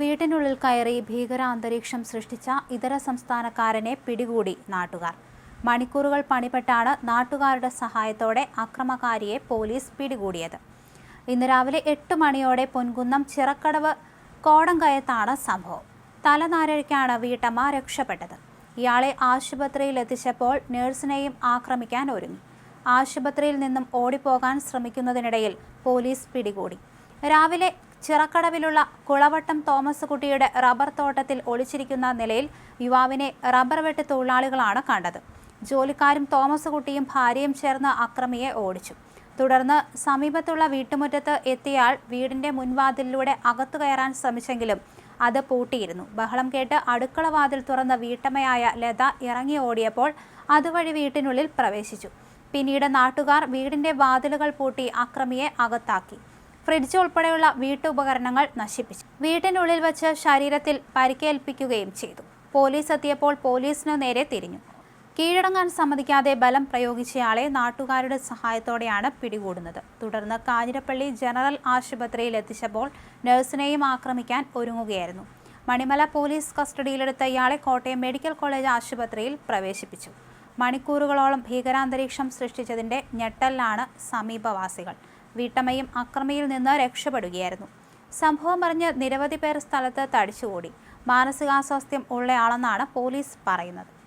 വീട്ടിനുള്ളിൽ കയറി ഭീകര അന്തരീക്ഷം സൃഷ്ടിച്ച ഇതര സംസ്ഥാനക്കാരനെ പിടികൂടി നാട്ടുകാർ. മണിക്കൂറുകൾ പണിപ്പെട്ടാണ് നാട്ടുകാരുടെ സഹായത്തോടെ അക്രമകാരിയെ പോലീസ് പിടികൂടിയത്. ഇന്ന് രാവിലെ എട്ട് മണിയോടെ പൊൻകുന്നം ചിറക്കടവ് കോടങ്കയത്താണ് സംഭവം. തലനാരഴിക്കാണ് വീട്ടമ്മ രക്ഷപ്പെട്ടത്. ഇയാളെ ആശുപത്രിയിൽ എത്തിച്ചപ്പോൾ നഴ്സിനെയും ആക്രമിക്കാൻ ഒരുങ്ങി. ആശുപത്രിയിൽ നിന്നും ഓടിപ്പോകാൻ ശ്രമിക്കുന്നതിനിടയിൽ പോലീസ് പിടികൂടി. രാവിലെ ചിറക്കടവിലുള്ള കുളവട്ടം തോമസ് കുട്ടിയുടെ റബ്ബർ തോട്ടത്തിൽ ഒളിച്ചിരിക്കുന്ന നിലയിൽ യുവാവിനെ റബ്ബർ വെട്ട് തൊഴിലാളികളാണ് കണ്ടത്. ജോലിക്കാരും തോമസ് കുട്ടിയും ഭാര്യയും ചേർന്ന് അക്രമിയെ ഓടിച്ചു. തുടർന്ന് സമീപത്തുള്ള വീട്ടുമുറ്റത്ത് എത്തിയാൽ വീടിന്റെ മുൻവാതിലിലൂടെ അകത്തു കയറാൻ ശ്രമിച്ചെങ്കിലും അത് പൂട്ടിയിരുന്നു. ബഹളം കേട്ട് അടുക്കള വാതിൽ തുറന്ന വീട്ടമ്മയായ ലത ഇറങ്ങി ഓടിയപ്പോൾ അതുവഴി വീട്ടിനുള്ളിൽ പ്രവേശിച്ചു. പിന്നീട് നാട്ടുകാർ വീടിന്റെ വാതിലുകൾ പൂട്ടി അക്രമിയെ അകത്താക്കി. ഫ്രിഡ്ജ് ഉൾപ്പെടെയുള്ള വീട്ടുപകരണങ്ങൾ നശിപ്പിച്ചു. വീട്ടിനുള്ളിൽ വച്ച് ശരീരത്തിൽ പരിക്കേൽപ്പിക്കുകയും ചെയ്തു. പോലീസ് എത്തിയപ്പോൾ പോലീസിനു നേരെ തിരിഞ്ഞു. കീഴടങ്ങാൻ സമ്മതിക്കാതെ ബലം പ്രയോഗിച്ചയാളെ നാട്ടുകാരുടെ സഹായത്തോടെയാണ് പിടികൂടുന്നത്. തുടർന്ന് കാഞ്ഞിരപ്പള്ളി ജനറൽ ആശുപത്രിയിൽ എത്തിച്ചപ്പോൾ നഴ്സിനെയും ആക്രമിക്കാൻ ഒരുങ്ങുകയായിരുന്നു. മണിമല പോലീസ് കസ്റ്റഡിയിലെടുത്ത ഇയാളെ കോട്ടയം മെഡിക്കൽ കോളേജ് ആശുപത്രിയിൽ പ്രവേശിപ്പിച്ചു. മണിക്കൂറുകളോളം ഭീകരാന്തരീക്ഷം സൃഷ്ടിച്ചതിന്റെ ഞെട്ടലിലാണ് സമീപവാസികൾ. വീട്ടമ്മയും അക്രമിയിൽ നിന്ന് രക്ഷപ്പെടുകയായിരുന്നു. സംഭവം അറിഞ്ഞ് നിരവധി പേർ സ്ഥലത്ത് തടിച്ചുകൂടി. മാനസികാസ്വാസ്ഥ്യം ഉള്ളയാളെന്നാണ് പോലീസ് പറയുന്നത്.